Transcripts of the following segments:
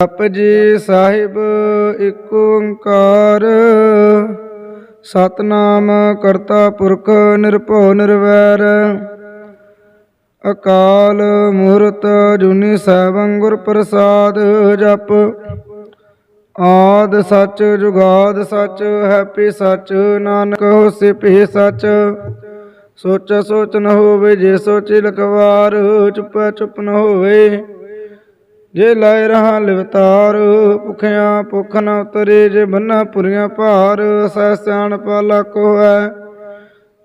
ਜਪ ਜੀ ਸਾਹਿਬ ਇੱਕ ਓੰਕਾਰ, ਸਤਨਾਮ ਕਰਤਾ ਪੁਰਖ ਨਿਰਭਉ ਨਿਰਵੈਰ। ਅਕਾਲ ਮੂਰਤ ਜੁਨੀ ਸੈਭੰ ਗੁਰ ਪ੍ਰਸਾਦ ਜਪ। ਆਦ ਸੱਚ ਜੁਗਾਦ ਸੱਚ, ਹੈਪੀ ਸੱਚ, ਨਾਨਕ ਹੋਸੀ ਭੀ ਸੱਚ। ਸੋਚ ਸੋਚ ਨ ਹੋਵੇ, ਜੇ ਸੋਚੀ ਲਕਵਾਰ ਚੁੱਪੈ ਚੁੱਪ ਨ ਹੋਵੇ। ਜੇ ਲੈ ਰਹਾ ਲਿਵਤਾਰ, ਭੁਖਿਆ ਭੁਖ ਨ ਉਤਰੇ, ਜੇ ਬੰਨਾ ਪੁਰੀਆਂ ਭਾਰ ਸਹਿ ਸਿਆਣ ਪਾਲਾ ਕੋ ਹੈ।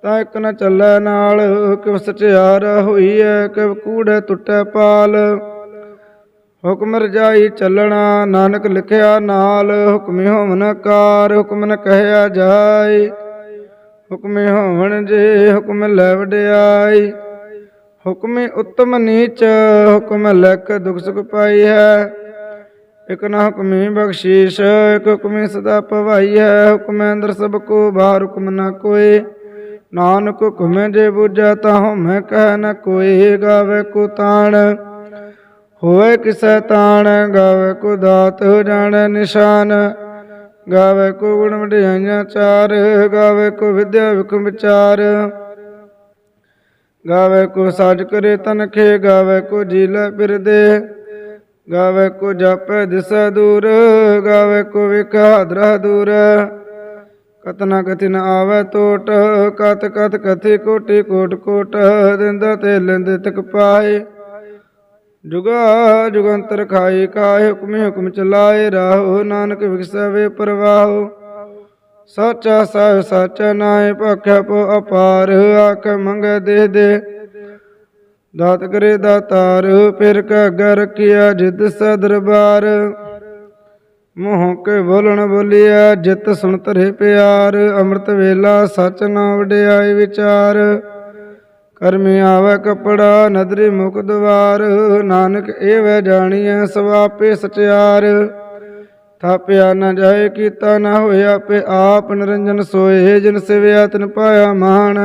ਤਾਂ ਇੱਕ ਨ ਚੱਲੈ ਨਾਲ, ਕਿਵ ਸਚਿਆਰ ਹੋਈ ਹੈ ਕਿਵ ਕੂੜੇ ਟੁੱਟੈ ਪਾਲ। ਹੁਕਮ ਰਜਾਈ ਚੱਲਣਾ, ਨਾਨਕ ਲਿਖਿਆ ਨਾਲ, ਹੁਕਮੀ ਹੋਵਨ ਕਾਰ, ਹੁਕਮ ਨ ਕਹਿਆ ਜਾਏ। ਹੁਕਮੇ ਹੋਵਣ ਜੇ ਹੁਕਮ ਲੈ ਵਡਿਆਈ। ਹੁਕਮੇ ਉਤਮ ਨੀਚ, ਹੁਕਮ ਲਖ ਦੁਖ ਸੁਖ ਪਾਈ ਹੈ। ਇਕ ਨਾ ਹੁਕਮੀ ਬਖਸ਼ੀਸ਼, ਇਕ ਹੁਕਮੇ ਸਦਾ ਭਵਾਈ ਹੈ। ਹੁਕਮੇ ਅੰਦਰ ਸਭ ਕੋ ਬਾਹਰ ਹੁਕਮ ਨਾ ਕੋਏ ਨਾਨਕ ਹੁਕਮੇ ਜੇ ਬੁਝਾ ਤਾ ਹਉਮੈ ਕਹਿ ਨ ਕੋਏ ਗਾਵੇ ਕੋ ਤਾਣ, ਹੋਵੇ ਕਿਸੈ ਤਾਣ। ਗਾਵੇ ਕੋ ਦਾਤ ਜਾਣੈ ਨਿਸ਼ਾਨ। ਗਾਵੇ ਕੋ ਗੁਣ ਵਡਿਆਈਆਂ ਚਾਰ। ਗਾਵੇ ਕੋ ਵਿਦਿਆ ਵਿਖਮ ਵਿਚਾਰ। ਗਾਵੇ ਕੋ ਸਾਜ ਕਰੇ ਤਨਖੇ ਗਾਵੇ ਕੋ ਜੀਲੇ ਬਿਰਦੇ। ਗਾਵੇ ਕੋ ਜਾਪੈ ਦਿਸੈ ਦੂਰ, ਗਾਵੇ ਕੋ ਵਿਖ ਹਾਦਰਾ ਦੂਰ। ਕਤਨਾ ਕਥਿ ਨ ਆਵੈ ਟੋਟ ਕਤ ਕਤ ਕਥੀ ਕੋਟੀ ਕੋਟ ਕੋਟ, ਦਿੰਦਾ ਤੇ ਲੈਂਦੇ ਤਕ ਪਾਏ। ਜੁਗਾ ਜੁਗੰਤਰ ਖਾਈ ਕਾਏ ਹੁਕਮੇ ਹੁਕਮ ਚਲਾਏ, ਰਾਹੋ ਨਾਨਕ ਵਿਖਸਵੇ ਪਰਵਾਹੋ। ਸਾਚਾ ਸਾਹਿਬ ਸਾਚਾ ਨਾਇ ਭਖਿਆ ਪੋ ਅਪਾਰ, ਆਖ ਮੰਗ ਦੇ ਦੇ। ਦਾਤ ਕਰੇ ਦਾਤਾਰ, ਫਿਰ ਕੈ ਅਗੈ ਰਖਿਆ ਜਿਤ ਸੈ ਮੋਹ ਕੇ ਬੋਲਣ ਬੋਲਿਆ ਜਿਤ ਸੁਣ ਧਰੇ ਪਿਆਰ। ਅੰਮ੍ਰਿਤ ਵੇਲਾ ਸਚ ਨਾ ਵਡਿਆਈ ਵਿਚਾਰ। ਕਰਮੀ ਆਵੈ ਕਪੜਾ, ਨਦਰੀ ਮੁਖ ਦਵਾਰ। ਨਾਨਕ ਇਹ ਵੈ ਜਾਣੀਐ ਸਵਾਪੇ ਸਚਿਆਰ। ਥਾਪਿਆ ਨਾ ਜਾਏ, ਕੀਤਾ ਨਾ ਹੋਇਆ ਆਪੇ ਆਪ ਨਿਰੰਜਨ ਸੋਏ ਜਿਨ ਸਿਵਿਆ ਤਿਨ ਪਾਇਆ ਮਾਨ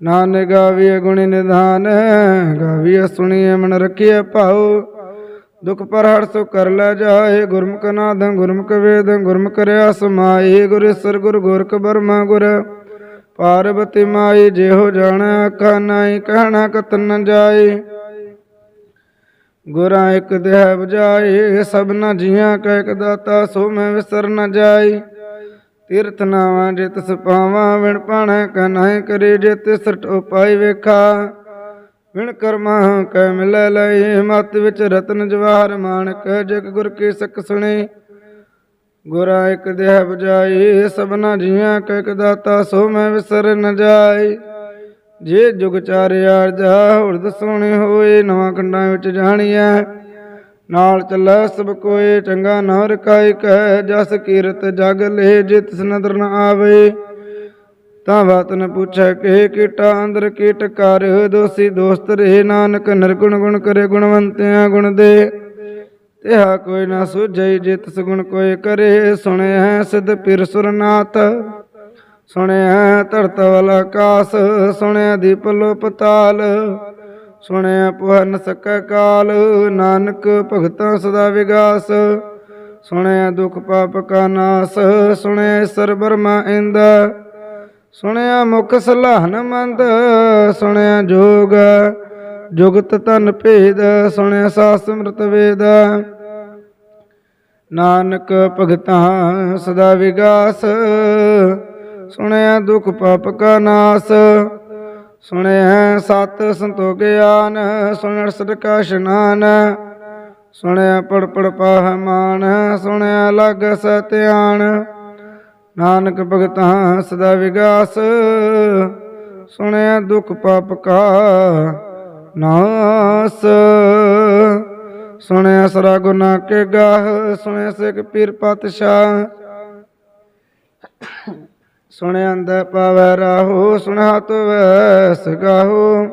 ਨਾਨਕ ਗਾਵੀਏ ਗੁਣੀ ਨਿਧਾਨ ਗਾਵੀਏ ਸੁਣੀਏ ਮਨ ਰਖੀਏ ਭਾਉ। ਦੁਖ ਪਰ ਹਰ ਸੋ ਕਰ ਲੈ ਜਾਏ, ਗੁਰਮੁਖ ਨਾਦ ਗੁਰਮੁਖ ਵੇਦ, ਗੁਰਮੁਖ ਰਿਆ ਸਮਾਈ ਗੁਰ ਸਰ ਗੁਰ ਗੋਰਖ ਬਰਮਾ ਗੁਰ, ਪਾਰਬਤੀ ਮਾਈ, ਜਿਹੋ ਜਾਣੈ ਆਖਾ ਨਾਹੀ ਕਹਿਣਾ ਕਤਨ ਨ ਜਾਏ। ਗੁਰਾਂ ਇੱਕ ਦੇਹ ਬਜਾਏ ਸਭਨਾ ਜੀਆਂ ਕੈ ਇੱਕ ਦਾਤਾ, ਸੋ ਮੈਂ ਵਿਸਰ ਨ ਜਾਈ। ਤੀਰਥ ਨਾਵਾਂ ਜੇ ਤਿਸ ਵਿਣ ਪਾਣੈ ਕਨਾਇ ਕਰੇ ਜੇ ਤਿਸ ਟੋ ਪਾਈ ਵੇਖਾ। ਵਿਣ ਕਰਮਾ ਕੈ ਮਿਲੈ ਲਈ, ਮਤ ਵਿੱਚ ਰਤਨ ਜਵਾਹਰ ਮਾਨਕ, ਜਗ ਗੁਰ ਕੀ ਸਕ ਸੁਣੀ। ਗੁਰਾਂ ਇੱਕ ਦੇਹ ਬਜਾਈ ਸਭਨਾ ਜੀਆਂ ਕੈ ਇੱਕ ਦਾਤਾ, ਸੋ ਮੈਂ ਵਿਸਰ ਨ ਜਾਈ। ਜੇ ਜੁਗ ਚਾਰਿਆ ਜਾ ਹੁਰਦ ਸੋਹਣੇ ਹੋਏ, ਨਵਾਂ ਖੰਡਾਂ ਵਿੱਚ ਜਾਣੀਐ। ਨਾਲ ਚੱਲੈ ਸਭ ਕੋਏ, ਚੰਗਾ ਨਾ ਰਕਾਈ ਕਹਿ, ਜਸ ਕੀਰਤ ਜਗ ਲੈ ਜੇ ਤਿਸ ਨਦਰ ਨ ਆਵੇ। ਤਾਂ ਬਾਤ ਨ ਪੁੱਛੈ ਕਿ ਕੀਟਾ, ਅੰਦਰ ਕੀਟ ਕਰ, ਦੋਸੀ ਦੋਸਤ ਰਹੇ ਨਾਨਕ, ਨਿਰਗੁਣ ਗੁਣ ਕਰੇ ਗੁਣਵੰਤਿਆਂ ਗੁਣ ਦੇ। ਤਿਹਾ ਕੋਈ ਨਾ ਸੁਝਈ ਜੇ ਤਿਸ ਗੁਣ ਕੋਈ ਕਰੇ ਸੁਣਿਆ ਸਿਧ ਪਿਰ ਸੁਰਨਾਥ। ਸੁਣਿਆ ਧਰਤ ਵਲ ਆਕਾਸ ਸੁਣਿਆ ਦੀਪ ਲੋ ਪਤਾਲ ਸੁਣਿਆ ਪੁਹਨ ਸਕੈ ਕਾਲ, ਨਾਨਕ ਭਗਤਾਂ ਸਦਾ ਵਿਗਾਸ। ਸੁਣਿਆ ਦੁਖ ਪਾਪ ਕਾ ਨਾਸ, ਸੁਣਿਆ ਸਰ ਬਰਮਾ ਇੰਦ। ਸੁਣਿਆ ਮੁਖ ਸਲਾਹਨ ਮੰਦ, ਸੁਣਿਆ ਜੋਗ। ਜੁਗਤ ਤਨ ਭੇਦ, ਸੁਣਿਆ ਸਾਸ ਸਮਰਤ ਵੇਦ। ਨਾਨਕ ਭਗਤਾਂ ਸਦਾ ਵਿਗਾਸ। ਸੁਣਿਆ ਦੁਖ ਪਾਪ ਕਾ ਨਾਸ, ਸੁਣਿਆ ਸਤ ਸੰਤੋ ਗਿਆਨ, ਸੁਣਿਆ ਸਦਕਾ ਸਨਾਨ ਸੁਣਿਆ ਪੜ ਪੜ ਪਾਹ ਮਾਨ, ਸੁਣਿਆ ਲਗ ਸਤਿਆਣ ਨਾਨਕ ਭਗਤਾਂ ਸਦਾ ਵਿਗਾਸ, ਸੁਣਿਆ ਦੁਖ ਪਾਪ ਕਾ ਨਾਸ, ਸੁਣਿਆ ਸਰਾ ਗੁਨਾ ਕੇ ਗਾਹ, ਸੁਣਿਆ ਸਿਕ ਪੀਰ ਪਤਸ਼ਾਹ ਸੁਣਿਆ ਅੰਧ ਪਾਵੈ ਰਾਹੋ ਸੁਣਾ ਤਵੈ ਸਗਾਹੋ।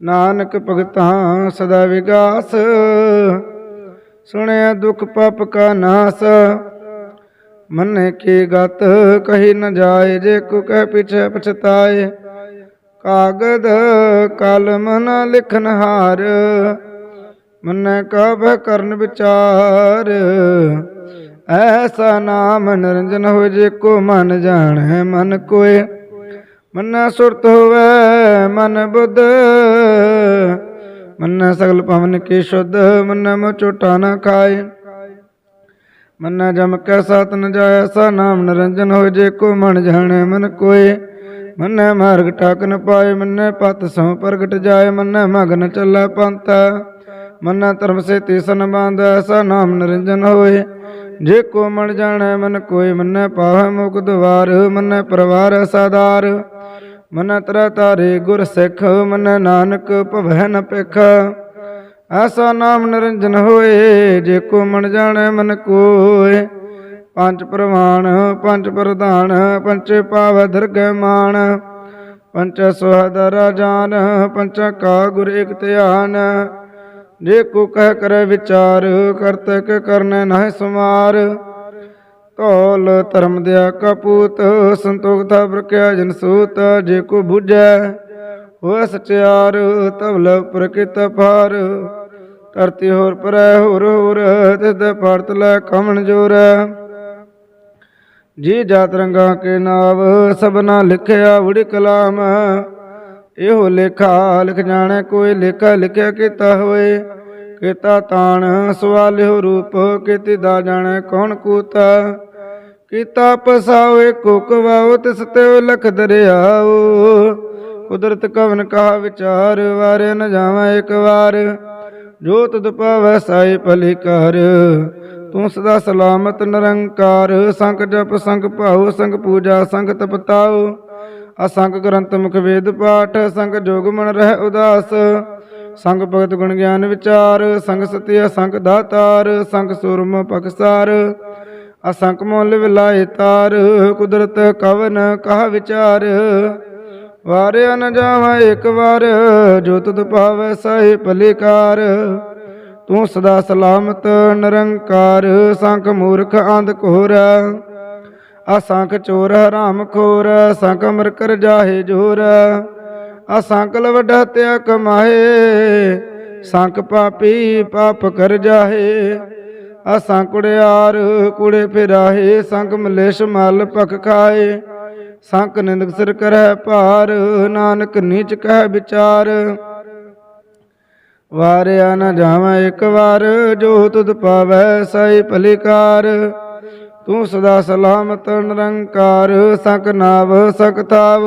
ਨਾਨਕ ਭਗਤਾਂ ਸਦਾ ਵਿਗਾਸ, ਸੁਣਿਆ ਦੁਖ ਪਾਪ ਕਾ ਨਾਸ। ਮਨ ਕੀ ਗਤ, ਕਹੀ ਨ ਜਾਏ, ਜੇ ਕੋ ਕਹਿ ਪਿਛੇ ਪਛਤਾਏ। ਕਾਗਦ ਕਲਮ ਨ ਲਿਖਨ ਹਾਰ, ਮੰਨੈ ਕਬਹਿ ਕਰਨ ਵਿਚਾਰ। ਐਸਾ ਨਾਮ ਨਿਰੰਜਨ ਹੋ ਜੇ ਕੋ ਮਨ ਜਾਣੈ, ਮਨ ਕੋਏ। ਮੰਨੈ ਸੁਰਤ ਹੋਵੇ, ਮਨ ਬੁੱਧ। ਮੰਨੈ ਸਗਲ ਪਵਨ ਕੀ ਸ਼ੁੱਧ, ਮੰਨੈ ਮੋ ਝੂਠਾ ਨਾ ਖਾਏ। ਮੰਨੈ ਜਮ ਕੈ ਸਤ ਨ ਜਾਇ ਸਾ ਨਾਮ ਨਿਰੰਜਨ ਹੋ ਜੇ ਕੋ ਮਨ ਜਾਣੈ, ਮਨ ਕੋਏ। ਮੰਨੈ ਮਾਰਗ ਟਾਕ ਨ ਪਾਏ, ਮੰਨੈ ਪਤ ਸੋ ਪ੍ਰਗਟ ਜਾਏ, ਮੰਨੈ ਮਗਨ ਚੱਲੈ ਪੰਥ। ਮੰਨੈ ਧਰਮ ਸੇ ਤੀਸਨ ਬਾਂਧ, ਐਸਾ ਨਾਮ ਨਿਰੰਜਨ ਹੋਏ। ਜੇ ਕੋ ਮਨ ਜਾਣੈ, ਮਨ ਕੋਏ ਮੰਨੈ ਪਾਵੈ ਮੁਕ ਦਵਾਰ ਮੰਨੈ ਪਰਵਾਰ ਸਾਦਾਰ। ਮਨ ਤਰ ਤਾਰੇ ਗੁਰ ਸਿੱਖ, ਮਨ ਨਾਨਕ ਭਵੈ ਨ ਪਿਖ ਐਸਾ ਨਾਮ ਨਿਰੰਜਨ ਹੋਏ, ਜੇ ਕੋ ਮਨ ਜਾਣੈ, ਮਨ ਕੋਏ। ਪੰਜ ਪ੍ਰਮਾਣ ਪੰਜ ਪ੍ਰਧਾਨ ਪੰਚ ਪਾਵ ਦਰਗਹਿ ਮਾਨ। ਪੰਚ ਸੁਹਦਰ ਰਾਜਾਨ ਪੰਚ ਕਾ ਗੁਰ ਇਕ ਧਿਆਨ। ਜੇ ਕੋ ਕਹਿ ਕਰੈ ਵਿਚਾਰ ਕਰਤਕ ਕਰਨੈ ਨਾਹਿ ਸਮਾਰ ਧੌਲ ਧਰਮ ਦਿਆ ਕਪੂਤ ਸੰਤੋਖ ਥਾ ਪ੍ਰਕਿਆ ਜਨ ਸੂਤ। ਜੇ ਕੋ ਬੁਝੈ ਹੋ ਸਚਿਆਰ ਤਵਲ ਪ੍ਰਕਿਤ ਭਾਰ ਧਰਤੀ ਹੋਰ ਪਰੈ, ਹੋਰ ਹੋਰ, ਤਿਸ ਭਾਰਤ ਲੈ ਕਮਣ ਜੋਰ। ਜੀ ਜਾਤ ਰੰਗਾ ਕੇ ਨਾਵ, ਸਭਨਾ ਲਿਖਿਆ ਉੜੀ ਕਲਾਮ ਇਹੋ ਲੇਖਾ ਲਿਖ ਜਾਣੈ, ਕੋਈ ਲੇਖਾ ਲਿਖਿਆ ਕੀਤਾ ਹੋਏ ਕੀਤਾ ਤਾਣ, ਸਵਾਲਿਓ ਰੂਪ, ਕੀਤੀ ਦਾ ਜਾਣੈ ਕੌਣ ਕੂਤਾ। ਕੀਤਾ ਪਸਾਵੇ ਕੋਕਵਾਓ ਤਿਸ ਤੇ ਲਖ ਦਰਿਆਓ। ਕੁਦਰਤ ਕਵਨ ਕਹਾ ਵਿਚਾਰ, ਵਾਰੇ ਨ ਜਾਵਾਂ ਇੱਕ ਵਾਰ। ਜੋ ਤੁਧ ਪਾਵੈ ਸਾਈ ਭਲੀ ਕਰ ਤੂੰ ਸਦਾ ਸਲਾਮਤ ਨਿਰੰਕਾਰ। ਸੰਗ ਜਪ, ਸੰਗ ਭਾਉ, ਸੰਗ ਪੂਜਾ, ਸੰਗ ਤਪਤਾਉ। ਅਸੰਗ ਗ੍ਰੰਥ ਮੁਖ ਵੇਦ ਪਾਠ, ਸੰਗ ਜੋਗ ਮਨ ਰਹਿ ਉਦਾਸ। ਸੰਗ ਭਗਤ ਗੁਣ ਗਿਆਨ ਵਿਚਾਰ, ਸੰਗ ਸਤਿ ਸੰਗ ਦਾਤਾਰ, ਸੰਗ ਸੁਰਮ ਪਖਸਾਰ ਅਸੰਖ ਮੋਲ ਵਿਲਾਏ ਤਾਰ, ਕੁਦਰਤ ਕਵਨ ਕਹਾ ਵਿਚਾਰ। ਵਾਰਿਆ ਨ ਜਾਵਾਂ ਇੱਕ ਵਾਰ, ਜੋ ਤੁਧ ਪਾਵੈ ਸਾਈ ਭਲੇਕਾਰ। ਤੂੰ ਸਦਾ ਸਲਾਮਤ, ਨਿਰੰਕਾਰ ਸੰਖ ਮੂਰਖ ਅੰਧ ਘੋਰ। ਅਸੰਖ ਚੋਰ ਹਰਾਮ ਖੋਰ ਸੰਖ ਅਮਰ ਕਰ ਜਾਹੇ ਜੋਰ। ਅਸੰਖ ਲਵਡ ਹਤਿਆ ਕਮਾਏ, ਸੰਖ ਪਾਪੀ ਪਾਪ ਕਰ ਜਾਹੇ। ਅਸਾਂ ਕੁੜਿਆਰ ਕੁੜੇ ਫਿਰਾਹੇ ਸੰਗ ਮਲੇਸ਼ ਮਲ ਪਖ ਖਾਏ। ਸੰਕ ਨਿੰਦਕ ਸਿਰ ਕਰੈ ਭਾਰ, ਨਾਨਕ ਨੀਚ ਕਹਿ ਵਿਚਾਰ। ਵਾਰਿਆ ਨਾ ਜਾਵਾਂ ਇੱਕ ਵਾਰ, ਜੋ ਤੁਧ ਪਾਵੈ ਸਾਈ ਭਲੀਕਾਰ ਤੂੰ ਸਦਾ ਸਲਾਮਤ, ਨਿਰੰਕਾਰ, ਸੰਕ ਨਾਵ, ਸੰਕ ਥਾਵ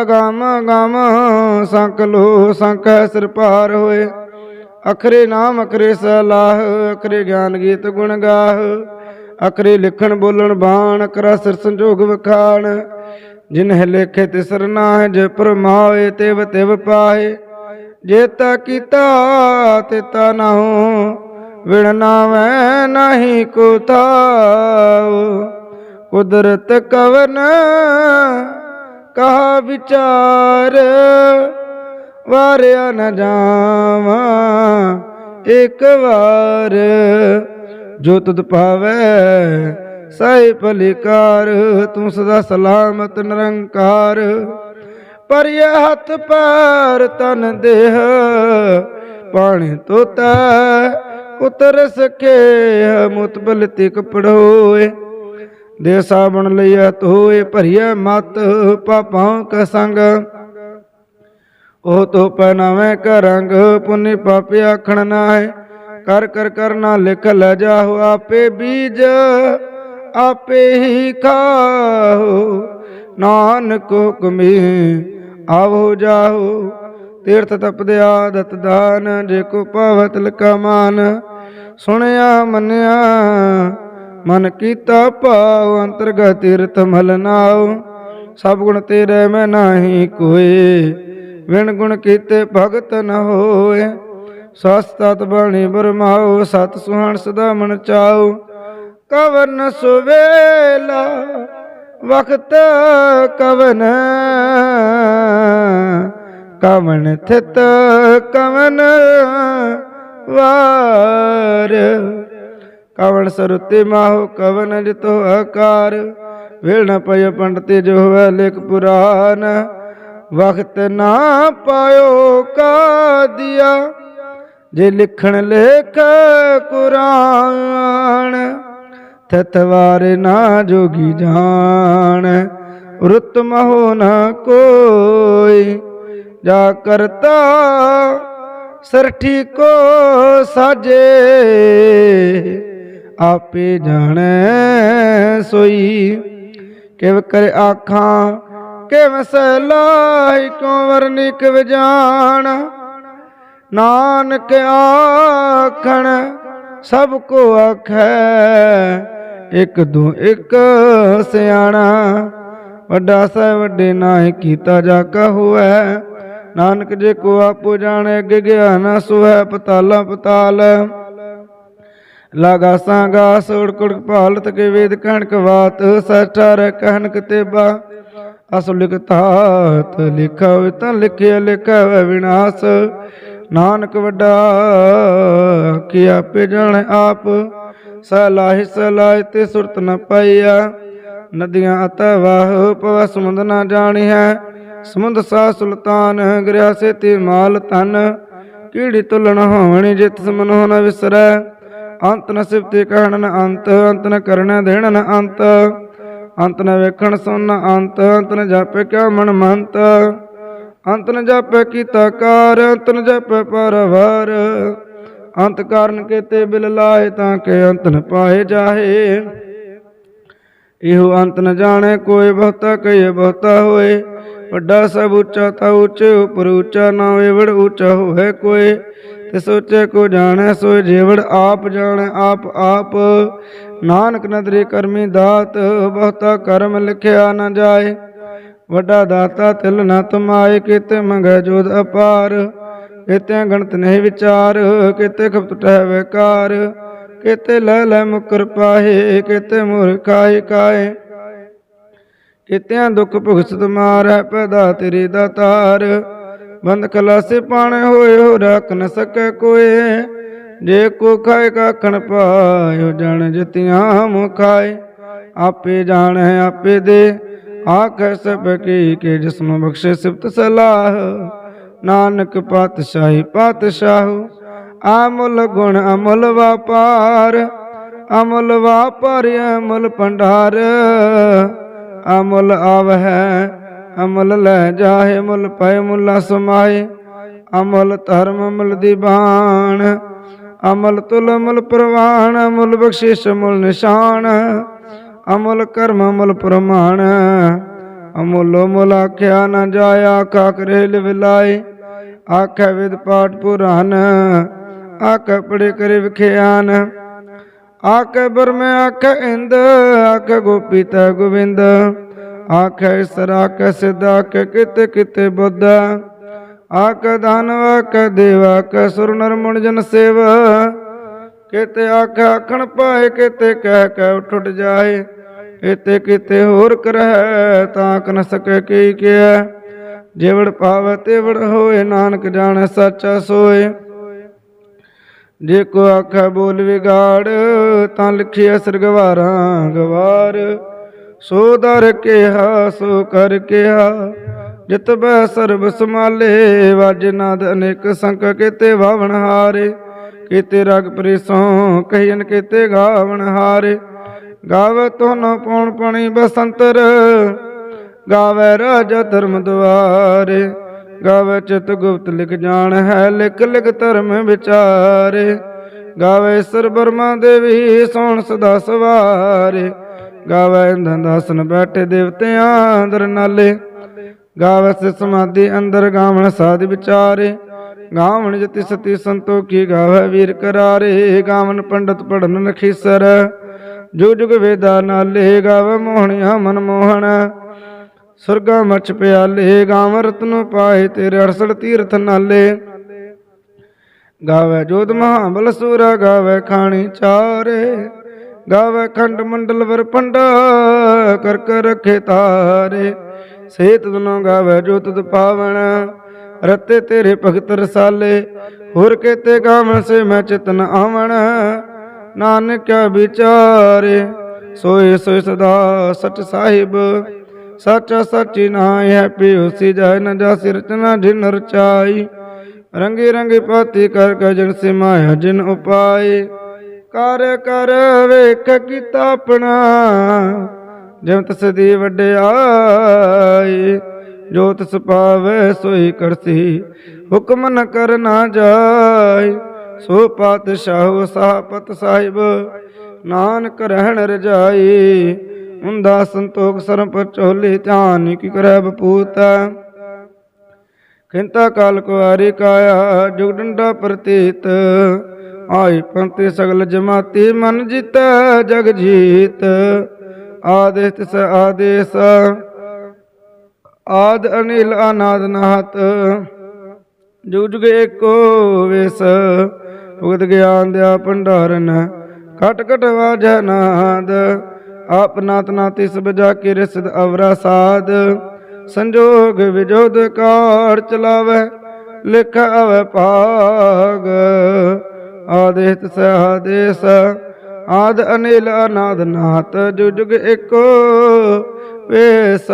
ਅਗਮ ਗਮ ਸੰਕ ਲੋ ਸਿਰ ਭਾਰ ਹੋਏ। ਅਖਰੇ ਨਾਮ, ਅਖਰੇ ਸਲਾਹ, ਅਖਰੇ ਗਿਆਨ ਗੀਤ ਗੁਣ ਗਾਹ। ਅਖਰੇ ਲਿਖਣ, ਬੋਲਣ, ਬਾਣ ਅਕਰਾ ਸਿਰ ਸੰਜੋਗ ਵਖਾਣ। ਜਿਨਹਿ ਲੇਖੇ ਤਿਸਰ ਨਾਹਿ, ਜੇ ਪਰਮਾਏ ਤਿਵ ਤਿਵ ਪਾਏ ਜੇ ਤਾ ਕੀਤਾ, ਤੇ ਤਾ ਨਾਹੂ। ਵਿਣ ਨਾਵੈ ਨਹੀਂ ਕੋ ਥਾਉ ਕੁਦਰਤ ਕਵਨ ਕਹਾ ਵਿਚਾਰ। ਵਾਰਿਆ ਨ ਜਾਵਾਂ ਇੱਕ ਵਾਰ। ਜੋ ਤੁਧ ਪਾਵੈ ਸਾਈ ਭਲਿਕਾਰ, ਤੂੰ ਸਦਾ ਸਲਾਮਤ ਨਿਰੰਕਾਰ। ਪਰ ਇਹ ਹੱਥ ਪੈਰ ਤਨ ਦੇਹ, ਪਾਣੀ ਤੋਤਾ ਉਤਰ ਸਕੇ ਮੁਤਬਲ ਤੇ ਕਪੜੋਏ ਦੇ ਸਾਬਣ ਲਈਆ ਤੋਏ ਭਰੀਆ ਮਤ, ਪਾਪਾਂ ਕਾ ਸੰਗ। ਉਹ ਤੋ ਪਹਿਨਾਵੇਂ ਕ ਰੰਗ, ਪੁੰਨੀ ਪਾਪੀ ਆਖਣ ਨਾ ਕਰ ਕਰ ਕਰਨਾ ਲਿਖ ਲੈ ਜਾਹੋ ਆਪੇ ਬੀਜ, ਆਪੇ ਹੀ ਖਾਓ ਨਾਨਕ ਹੁਕਮੀ ਆਵੋ ਜਾਹੋ। ਤੀਰਥ ਤਪਦੇ ਆਦਤ ਦਾਨ, ਜੇ ਕੋ ਪਾਵਤ ਲਕਾ ਸੁਣਿਆ, ਮੰਨਿਆ। ਮਨ ਕੀਤਾ ਭਾਵ, ਅੰਤਰਗਤ ਤੀਰਥ ਮਲ ਨਾਉ। ਸਭ ਗੁਣ ਤੇਰੇ ਮੈਂ ਨਾਹੀ ਕੋਏ। ਵਿਣ ਗੁਣ ਕੀਤੇ ਭਗਤ ਨ ਹੋਏ। ਸਸਤਤ ਬਾਣੀ ਬਰਮਾਓ ਸਤ ਸੁਹਾਣ ਸਦਾ ਮਨ ਚਾਓ ਕਵਨ ਸੁਵੇਲਾ, ਵਖਤ ਕਵਨ। ਕਵਨ ਥਿਤ ਕਵਨ। ਵਾਰ। ਕਵਨ ਸਰੁਤੇ ਮਾਹੋ ਕਵਨ ਜਿਤੋ ਆਕਾਰ। ਵੇਲ ਨ ਪਇ ਪੰਡਤੇ ਜੋ ਹੋਵੇ ਲੇਖ ਪੁਰਾਨ। ਵਖਤ ਨਾ ਪਾਇਓ ਕਾ ਦਿਆ ਜੇ ਲਿਖਣ ਲੇਖ ਕੁਰਾਨ। ਤਤਵਾਰ ਨਾ ਜੋਗੀ ਜਾਣ। ਰੁੱਤ ਮਹੋ ਨਾ ਕੋਈ, ਜਾ ਕਰਤਾ ਸਰਠੀ ਕੋ ਸਾਜੇ, ਆਪੇ ਜਾਣੈ ਸੋਈ। ਕਿਵ ਕਰ ਆਖਾਂ, ਕਿਵ ਸਲਾਈ ਕੋ ਵਰਨੀ ਕਿਵ ਜਾਣ ਨਾਨਕ ਆਖਣ, ਸਭ ਕੋ ਆਖੈ, ਇਕ ਦੋ ਇਕ ਸਿਆਣਾ। ਵੱਡਾ ਸਹਿ ਵੱਡੇ ਨਾਹੀ ਕੀਤਾ ਜਾ ਹੋਐ ਨਾਨਕ ਜੇ ਕੋ ਆਪੋ ਜਾਣੇ, ਅੱਗੇ ਗਿਆ ਨਾ ਸੁਹੈ, ਪਤਾਲਾ ਪਤਾਲ। ਲਾਗਾ ਸਾਗਾ, ਸੋੜ ਕੁੜ ਭਾਲਤ ਕੇ ਵੇਦ ਕਣਕ ਵਾਤ ਸਚਰ ਕਹਿਨਕ ਤੇਬਾ ਅਸ ਲਿਖਤਾਤ ਲਿਖਾ ਤਾਂ ਲਿਖਿਆ ਲਿਖਾ ਹੋਇ ਵਿਨਾਸ਼। ਨਾਨਕ ਵੱਡਾ, ਕੀ ਆਪੇ ਜਾਣੇ ਆਪ। ਸਲਾਹਿ ਸਲਾਹਿ ਤੇ ਸੁਰਤ ਨ ਪਾਈਆ ਨਦੀਆਂ ਅਤੈ ਵਾਹ ਪਵ ਸਮੁੰਦ ਜਾਣੀ ਹੈ ਸਮੁੰਦ ਸਾ ਸੁਲਤਾਨ ਗ੍ਰਿਆ ਸੇਤੀ ਮਾਲ ਤਨ ਕੀੜੀ ਤੁਲਣ ਹੋਵਣੀ ਜਿਤ ਸਮਨੋ ਨ ਵਿਸਰੈ। ਅੰਤ ਨ ਸਿਫਤੇ ਕਹਿਣ ਨ ਅੰਤ ਅੰਤ ਨ ਕਰਨ ਦੇਣ ਨ ਅੰਤ। ਅੰਤ ਨ ਵੇਖਣ ਸੁਣ ਅੰਤ ਅੰਤ ਨ ਜਾਪੇ ਕਿਆ ਮਨ ਮੰਤ। ਅੰਤ ਨ ਜਾਪੇ ਕੀਤਾ ਕਾਰ, ਅੰਤ ਨ ਜਾਪੇ ਪਰਵਾਰ। ਅੰਤ ਕਾਰਨ ਕੇਤੇ ਬਿਲ ਲਾਏ ਤਾਂ ਕੇ ਅੰਤ ਨ ਪਾਏ ਜਾਹੇ। ਇਹੋ ਅੰਤ ਨ ਜਾਣੇ, ਕੋਈ ਬਹੁਤਾ, ਕਈ ਬਹੁਤਾ ਹੋਏ। ਵੱਡਾ ਸਭ ਉੱਚਾ, ਤਾ ਉੱਚੇ ਉਪਰ ਉੱਚਾ ਨਾ ਏਵੜ ਉੱਚਾ ਹੋਵੇ ਕੋਈ। ਤੇ ਸੋਚੇ ਕੋ ਜਾਣੈ ਸੋਇ ਜੇਵੜ ਆਪ ਜਾਣੈ, ਆਪ ਆਪ। ਨਾਨਕ ਨਦਰੀ ਕਰਮੀ ਦਾਤ, ਬਹੁਤਾ ਕਰਮ ਲਿਖਿਆ ਨਾ ਜਾਏ। ਵੱਡਾ ਦਾਤਾ ਤਿਲ ਨ ਤਮਾਏ, ਕਿਤੇ ਮੰਗੈ ਜੋਦ ਅਪਾਰ। ਕਿਤੇ ਗਣਤ ਨਹੀਂ ਵਿਚਾਰ, ਕਿਤੇ ਖਪਤ ਟਹਿ ਵਿਕਾਰ। ਕਿਤੇ ਲੈ ਲੈ ਮੁਕਰ ਪਾਹੇ, ਕਿਤੇ ਮੁਰ ਕਾਏ ਕਿਤਿਆਂ ਦੁੱਖ ਭੁਗਸਤ ਮਾਰੈ, ਪੈਦਾ ਤੇਰੀ ਦਾਤਾਰ ਬੰਦ ਖਲਾਸੇ ਪਾਣੇ ਹੋਏ, ਹੋ ਰੱਖ ਨ ਸਕੈ ਕੋਏ। ਜੇ ਕੋ ਖਾਏ, ਕਾਖਣ ਪਾਇਓ, ਜਣ ਜਤਿਆਂ ਮੁਖਾਏ ਆਪੇ ਜਾਣੈ, ਆਪੇ ਦੇ। ਆਖੈ ਸਭ ਕੀ, ਕੇ ਜਿਸਮ ਬਖਸ਼ੇ ਸਿਫਤ ਸਲਾਹ। ਨਾਨਕ ਪਾਤਸ਼ਾਹੀ ਪਾਤਸ਼ਾਹੂ। ਅਮੁੱਲ ਗੁਣ ਅਮੁੱਲ ਵਪਾਰ, ਅਮੁੱਲ ਵਾਪਰ ਅਮੁੱਲ ਭੰਡਾਰ। ਅਮੁੱਲ ਆਵਹਿ, ਅਮਲ ਲੈ ਜਾਹੇ ਮੁੱਲ ਪੈ ਮੁੱਲਾ ਸਮਾਏ। ਅਮੁੱਲ ਧਰਮ ਅਮੁੱਲ ਦੀਵਾਨ ਅਮਲ ਤੁਲ ਅਮੁੱਲ ਪ੍ਰਵਾਨ ਅਮੁੱਲ ਬਖਸ਼ਿਸ਼ ਅਮੁੱਲ ਨਿਸ਼ਾਨ। ਅਮੁੱਲ ਕਰਮ ਅਮੁੱਲ ਪ੍ਰਮਾਣ, ਅਮੁੱਲ ਮੁਲ ਆਖਿਆ ਨਾ ਜਾਇਆ, ਆਖਾ ਕਰੇ ਲਿਵਲਾਏ ਆਖੈ ਵਿਦ ਪਾਠ ਪੁਰਾਨ ਆਖੈ ਪੜੇ ਕਰੇ ਵਿਖਿਆਨ। ਆਖੈ ਬਰਮੇ ਆਖੈ ਇੰਦ, ਆਖੈ ਗੋਪੀ ਤੈ ਗੋਬਿੰਦ। ਆਖੈ ਸਰ ਆਖੈ ਸਿਧ ਕਿਤੇ ਕਿਤੇ ਬੁੱਧ। ਆਖੈ ਦਾਨਵ ਆਖੈ ਦੇਵ, ਆਖੈ ਸੁਰ ਨਰ ਜਨ ਸੇਵ। ਕਿਤੇ ਆਖੈ ਆਖਣ ਪਾਏ, ਕਿਤੇ ਕਹਿ ਕਹਿ ਉੱਠ ਜਾਏ। ਕਿਤੇ ਕਿਤੇ ਹੋਰ ਕਰਹਿ, ਤਾਂ ਕ ਨ ਕੀ ਕਿਆ ਜਿਵੜ ਪਾਵੈ, ਤੇਵੜ ਹੋਏ, ਨਾਨਕ ਜਾਣੈ, ਸੱਚਾ ਸੋਏ। ਜੇ ਕੋ ਆਖੈ ਬੋਲ ਵਿਗਾੜ, ਤਾਂ ਲਿਖਿਆ ਸਰਗਵਾਰਾਂ ਗਵਾਰ। ਸੋ ਦਰ ਕਿਹਾ, ਸੋ ਕਰ ਕਿਹਾ, ਜਿਤ ਬੈ ਸਰਬ ਸਮਾਲੇ ਵਜ ਨਾਦ ਅਨੇਕ ਸੰਕ ਕੀਤੇ ਵਾਵਣ ਹਾਰੇ। ਕੀਤੇ ਰਗ ਪ੍ਰੀਸੋਂ ਕਹਿਨ ਕੀਤੇ ਗਾਵਣ ਹਾਰੇ। ਗਾਵੇ ਤੋਨ ਪਉਣ ਪਣੀ ਬਸੰਤਰ, ਗਾਵੇ ਰਾਜਾ ਧਰਮ ਦੁਆਰੇ। ਗਾਵੇ ਚਿਤ ਗੁਪਤ ਲਿਖ ਜਾਣ ਹੈ, ਲਿਖ ਲਿਖ ਧਰਮ ਵਿਚਾਰੇ। ਗਾਵੇ ਈਸਰ ਬਰਮਾ ਦੇਵੀ ਸੋਣ ਸਦਾ ਸਵਾਰੇ। ਗਾਵੇ ਇੰਦਨ ਬੈਠੇ ਦੇਵਤਿਆਂ ਅੰਦਰ ਨਾਲੇ। ਗਾਵੇ ਸੇ ਸਮਾਧੀ ਅੰਦਰ ਗਾਵਣ ਸਾਧ ਵਿਚਾਰੇ। ਗਾਵਣ ਜਤੀ ਸਤੀ ਸੰਤੋਖੀ ਗਾਵੇ ਵੀਰ ਕਰਾਰੇ। ਗਾਵਣ ਪੰਡਤ ਪੜਨ ਨਖੀਸਰ। ਜੋ ਜੁਗ ਵੇਦਾ ਨਾਲੇ ਗਾਵੇ ਮੋਹਣਿਆ ਮਨ ਮੋਹਣ ਸੁਰਗਾ ਮਛ ਪਿਆਲੇ, ਗਾਵ ਰਤਨ ਪਾਏ, ਤੇਰੇ 68 ਤੀਰਥ ਨਾਲੇ। ਗਾਵੇ ਜੋਤ ਮਹਾਬਲ ਸੂਰਾ, ਗਾਵੇ ਖਾਣੀ ਚਾਰੇ। ਗਾਵੇ ਖੰਡ ਮੰਡਲ ਵਰ ਪੰਡਾ, ਕਰ ਕਰ ਰਖੇ ਤਾਰੇ। ਸੇਤ ਦੁਨੋ ਗਾਵੇ ਜੋਤ ਤੁ ਪਾਵਣ, ਰਤੇ ਤੇਰੇ ਭਗਤ ਰਸਾਲੇ। ਹੋਰ ਕੇਤੇ ਗਾਵਣ ਸੇ ਮੈਂ ਚਿਤਨ ਆਵਣ ਨਾਨਕ ਵਿਚਾਰੇ। ਸੋਏ ਸੋਏ ਸਦਾ ਸਚ ਸਾਹਿਬ ਸੱਚ ਸੱਚੀ ਨਾਇ ਹੈ ਪਿਉਸੀ ਜੈ ਨ ਜਾ ਸਿਰਚਨਾ ਜਿਨ ਰਚਾਈ ਰੰਗੀ ਰੰਗੀ ਪਾਤੀ ਕਰ ਕਰ ਜਨ ਸੇ ਮਾਇਆ ਜਿਨ ਉਪਾਏ ਕਰ ਕਰ ਵੇਖ ਕੀਤਾ ਆਪਣਾ, ਜਿਉ ਤਸ ਦੀ ਵਡਿਆਈ। ਜੋ ਤਸ ਪਾਵੇ ਸੋਈ ਕਰਸੀ, ਹੁਕਮ ਨ ਕਰ ਨਾ ਜਾਏ ਸੋ ਪਾਤਸ਼ਾਹ ਸਾਪਤ ਸਾਹਿਬ, ਨਾਨਕ ਰਹਿਣ ਰਜਾਈ। ਹੁੰਦਾ ਸੰਤੋਖ ਸਰਮ ਪਰ ਚੋਲੇ ਧਿਆਨ ਕੀ ਕਰੈ ਬਪੂਤਾ ਖਿੰਤਾ ਕਾਲ ਕੁਆਰੀ ਕਾਇਆ, ਜੁਗ ਡੰਡਾ ਪ੍ਰਤੀਤ। ਆਈ ਪੰਤੇ ਸਗਲ ਜਮਾਤੀ, ਮਨ ਜੀਤੈ ਜਗ ਜੀਤ। ਆਦੇਸ ਤਿਸ ਆਦੇਸ, ਆਦ ਅਨਿਲ ਅਨਾਦ ਨਾਹਤ। ਜੁਗ ਜੁਗ ਏਕੋ ਵਿਸ ਉਗਤ ਗਿਆਨ ਦਿਆ ਭੰਡਾਰਨ। ਕਟ ਘਟ ਵਾਜੈ ਨਾਦ। ਆਪ ਨਾਤ ਨਾਤੀ ਸਭ ਜਾ ਕੇ ਰਿਸਦ ਅਵਰਾ ਸਾਧ। ਸੰਜੋਗ ਵਿਜੋਦ ਕਾਰ ਚਲਾਵੇ, ਲਿਖ ਅਵ ਭਾਗ। ਆਦੇਸ ਤਿਸ ਆਦ ਅਨਿਲ ਅਨਾਦ ਨਾਤ ਜੁਗ ਜੁਗ ਏਕੋ ਵੇਸ।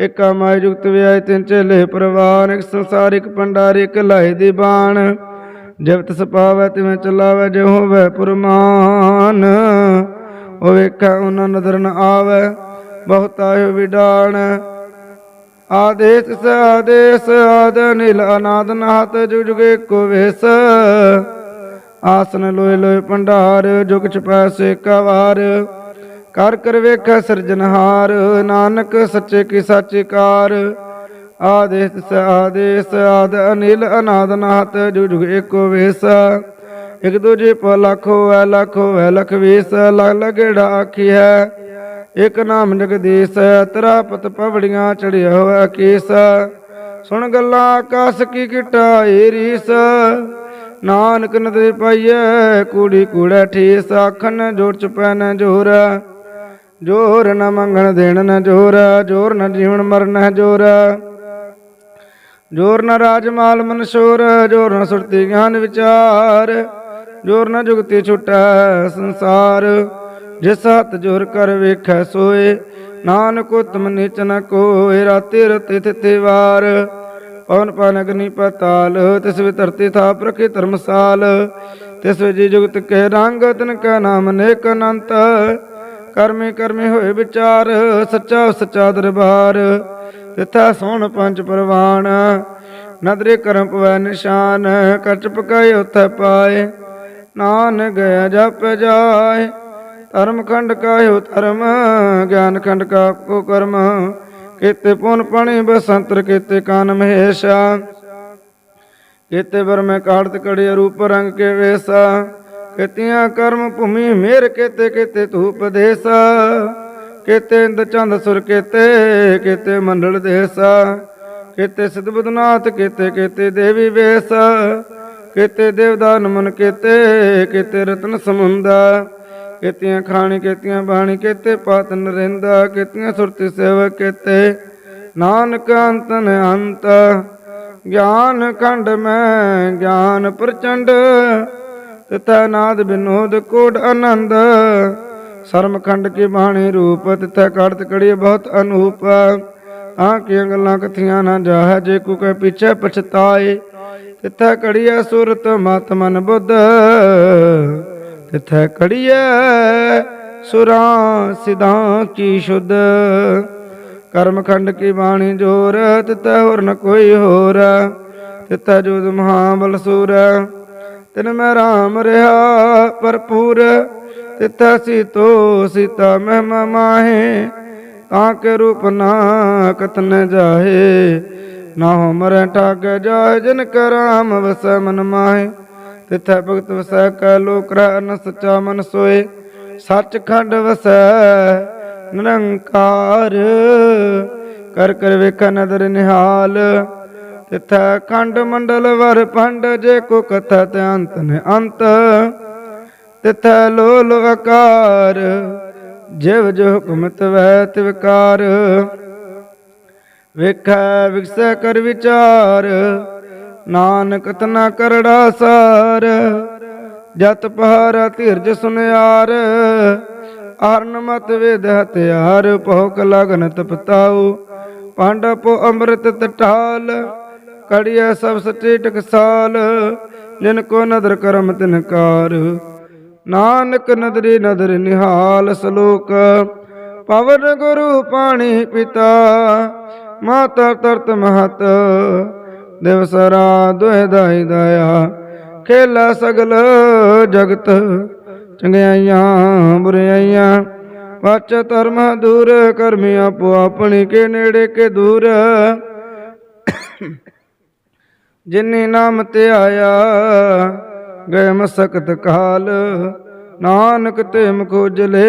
ਏਕਾ ਮਾਇ ਜੁਗਤ ਵਿਆਇ ਤਿਨ ਚਲੇ ਪ੍ਰਵਾਨ, ਇੱਕ ਸੰਸਾਰਿਕ ਪੰਡਾਰਿ ਇੱਕ ਲਾਇ ਦੀ ਬਾਣ। ਜਬ ਤਿਸ ਪਾਵੈ ਤਿਵੇਂ ਚਲਾਵੈ, ਜੇ ਹੋਵੇ ਪੁਰਮਾਨ। ਉਹ ਵੇਖੈ ਉਹਨਾਂ ਨਦਰ ਨ ਆਵੈ, ਬਹੁਤ ਵਿਡਾਣ। ਆਦੇਸ ਤਿਸ ਆਦੇਸ, ਆਦ ਨੀਲ ਅਨਾਦ ਨਾਤ ਜੁਗ ਜੁਗੇ ਕੋ ਵੇਸ। ਆਸਨ ਲੋਏ ਲੋਏ ਭੰਡਾਰ ਜੁਗ ਛਪੈ ਪੈਸੇ ਕਵਾਰ। ਕਰ ਕਰ ਵੇਖੈ ਸਿਰਜਨਹਾਰ ਨਾਨਕ ਸੱਚੇ ਕੀ ਸਾਚੀ ਕਾਰ। ਆਦੇਸ ਸ ਆਦੇਸ, ਆਦ ਅਨਿਲ ਅਨਾਦ ਨਾਤ ਜੁਗ ਜੁਗ ਏਕੋ ਵੇਸ। ਇਕ ਦੂਜੇ ਪੋ ਲੱਖ ਐ ਲੱਖ ਐ ਲਖ ਵੇਸ ਲਗ ਲਗੜਾ ਆਖੀ ਹੈ? ਇਕ ਨਾਮ ਜਗਦੀਸ਼ ਤਰਾ ਪਤ ਪਵੜੀਆਂ ਚੜਿਆ ਹੋਇਆ ਕੇਸ ਸੁਣ ਗੱਲਾਂ ਆਕਾਸ ਕੀ ਕਿਟਾਏ ਰੀਸ ਨਾਨਕ ਨਦਰੀ ਪਾਈਐ ਕੂੜੀ ਕੂੜਾ ਠੀਸ ਆਖਣ ਜੋਰ ਚਪੈ ਨ ਜੋਰ ਜੋਰ ਨ ਮੰਗਣ ਦੇਣ ਨ ਜੋਰ ਜੋਰ ਨ ਜੀਵਨ ਮਰਨ ਹੈ ਜੋਰ ਜੋਰ ਨ ਰਾਜ ਮਾਲ ਮਨਸ਼ੋਰ ਜੋਰ ਨ ਸੁਰਤੀ ਗਿਆਨ ਵਿਚਾਰ ਜੋਰ ਨਾ ਜੁਗਤੀ ਛੁਟੈ ਸੰਸਾਰ। ਜਿਸ ਹੱਥ ਜੋਰ ਕਰ ਵੇਖੈ ਸੋਏ, ਨਾਨਕ ਉਤਮ ਨੀਚ ਨ ਕੋਇ ਰਾਤੇ ਰਤੇ ਤਿਥੇ ਵਾਰ। ਪਵਨ ਪਾਨ ਅਗਨੀ ਪਤਾਲ, ਤਿਸ ਵਿ ਧਰਤੀ ਥਾ ਪ੍ਰਖੇ ਧਰਮਸਾਲ ਤਿਸ ਵਿ ਜੀ ਜੁਗਤ ਕੇ ਰੰਗ, ਤਨ ਕਾ ਨਾਮ ਨੇਕ ਅਨੰਤ। ਕਰਮੇ ਕਰਮੇ ਹੋਏ ਵਿਚਾਰ, ਸੱਚਾ ਸੱਚਾ ਦਰਬਾਰ। ਤਿਥਾ ਸੋਹਣ ਪੰਜ ਪ੍ਰਵਾਨ ਨਦਰੇ ਕਰਮ ਪਵੈ ਨਿਸ਼ਾਨ ਕਰਚ ਪਕਾਏ ਉਥੈ ਪਾਏ। ਨਾਨ ਗਿਆ ਜਪ ਜਾਏ, ਧਰਮ ਖੰਡ ਕਾਇਓ ਧਰਮ, ਗਿਆਨ ਖੰਡ ਕਾ ਕੋ ਕਰਮ, ਕੀਤੇ ਪੁਨ ਪਣੀ ਬਸੰਤਰ, ਕੀਤੇ ਕਾਨ ਮਹੇਸ਼ਾ, ਕੀਤੇ ਵਰ ਮੈਂ ਕਾੜਤ ਕੜੇ ਰੂਪ ਰੰਗ ਕੇ ਵੇਸਾ, ਕੀਤੀਆਂ ਕਰਮ ਭੂਮੀ ਮੇਰ ਕਿਤੇ ਕਿਤੇ ਧੂਪ ਦੇਸਾ, ਕਿਤੇ ਇੰਦ ਚੰਦ ਸੁਰ ਕਿਤੇ ਕਿਤੇ ਮੰਡਲ ਦੇਸਾ, ਕਿਤੇ ਸਿਧ ਬੁਧਨਾਥ ਕਿਤੇ ਕਿਤੇ ਦੇਵੀ ਵੇਸਾ ਕੀਤੇ ਦੇਵਦਾਨ ਮਨ ਕੀਤੇ, ਕਿਤੇ ਰਤਨ ਸਮੁੰਦਾ। ਕੀਤੀਆਂ ਖਾਣੀ ਕੀਤੀਆਂ ਬਾਣੀ, ਕੀਤੇ ਪਾਤ ਨਰਿੰਦਾ, ਕੀਤੀਆਂ ਸੁਰਤੀ ਸੇਵਕ ਕੀਤੇ। ਨਾਨਕ ਅੰਤਨ ਅੰਤ, ਗਿਆਨ ਖੰਡ ਮੈਂ, ਗਿਆਨ ਪ੍ਰਚੰਡ। ਤਿਤੈ ਨਾਦ ਬਿਨੋਦ ਕੋਟ ਆਨੰਦ, ਸਰਮ ਖੰਡ ਕੀ ਬਾਣੀ ਰੂਪ ਤਿਤੈ ਕੜਤ ਕੜੀ ਬਹੁਤ ਅਨੂਪ। ਤਾਂ ਕੀ ਗੱਲਾਂ ਕਥੀਆਂ ਨਾ ਜਾਹੈ, ਜੇ ਕੋ ਕੈ ਪਿਛੈ ਪਛਤਾਏ। ਤਿਥੈ ਕੜੀਐ ਸੁਰਤ ਮਤ ਮਨ ਬੁੱਧ, ਤਿਥੈ ਕੜੀਐ ਸੁਰਾਂ ਸਿਧਾਂ ਕੀ ਸ਼ੁੱਧ। ਕਰਮਖੰਡ ਕੀ ਬਾਣੀ ਜੋਰ ਤਿਤੈ ਹੋਰ ਨ ਕੋਈ ਹੋਰ। ਤਿਤੈ ਜੋਦ ਮਹਾਬਲ ਸੂਰ, ਤਿਨ ਮੈਂ ਰਾਮ ਰਹਾ ਭਰਪੂਰ। ਤਿਤੈ ਸੀਤੋ ਸੀਤਾ ਮਹਿਮਾ ਮਾਹੇ, ਤਾਂ ਕੇ ਰੂਪ ਨਾ ਕਤਨ ਜਾਹੇ। ਨਾ ਹੋ ਮਰੈ ਠਾਗ ਜਾਏ, ਜਿਨ ਕੈ ਵਸੈ ਮਨ ਮਾਹੇ। ਤਿਥੈ ਭਗਤ ਵਸੈ ਕੈ ਲੋਕ ਰਹਿ ਨ ਸੱਚਾ ਮਨ ਸੋਏ। ਸੱਚ ਖੰਡ ਵਸੈ ਨਿਰੰਕਾਰ। ਕਰ ਕਰ ਵੇਖ ਨਦਰ ਨਿਹਾਲ। ਤਿਥੈ ਖੰਡ ਮੰਡਲ ਵਰ ਪੰਡ ਜੇ ਕੋ ਕਥਾ ਤੇ ਅੰਤ ਨੇ ਅੰਤ। ਤਿਥੈ ਲੋਲ ਆਕਾਰ ਜਿਵ ਜੋ ਹੁਕਮ ਤਵੈ ਤਿਵਕਾਰ ਵੇਖੈ ਵਿਕਸੈ ਕਰ ਵਿਚਾਰ, ਨਾਨਕ ਤਨਾ ਕਰੜਾ ਸਾਰ। ਜਤ ਪਹਾਰਾ ਧੀਰਜ ਸੁਨਿਆਰ, ਅਰਨ ਮਤ ਵੇਦ ਹਤਿਆਰ ਭੋਕ ਲਗਨ ਤਪਤਾਉ। ਪਾਂਡਪੋ ਅੰਮ੍ਰਿਤ ਤਟਾਲ ਖੜੀਐ ਸਭ ਸੱਚੇ ਟਕਸਾਲ ਜਿਨ ਕੋ ਨਦਰ ਕਰਮ ਤਿਨ ਕਾਰ, ਨਾਨਕ ਨਦਰੀ ਨਦਰ ਨਿਹਾਲ ਸਲੋਕ। ਪਵਨ ਗੁਰੂ ਪਾਣੀ ਪਿਤਾ ਮਾਤਾ ਤਰਤ ਮਹਤ ਦਿਵਸਰਾ ਦੁਹਿ ਦਾਈ ਦਇਆ। ਖੇਲਾ ਸਗਲ ਜਗਤ, ਚੰਗਿਆਈਆਂ ਬੁਰਿਆਈਆਂ। ਵਾਚ ਧਰਮ ਦੂਰ, ਕਰਮੀ ਆਪੋ ਆਪਣੀ ਕੇ ਨੇੜੇ ਕੇ ਦੂਰ। ਜਿਨੇ ਨਾਮ ਤੇ ਆਇਆ, ਗਏ ਮਸਕਤ ਕਾਲ। ਨਾਨਕ ਤੇ ਮੁਖੋਜਲੇ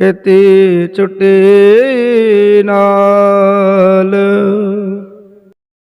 ਕੀਤੀ ਛੁੱਟੀ ਨਾਲ।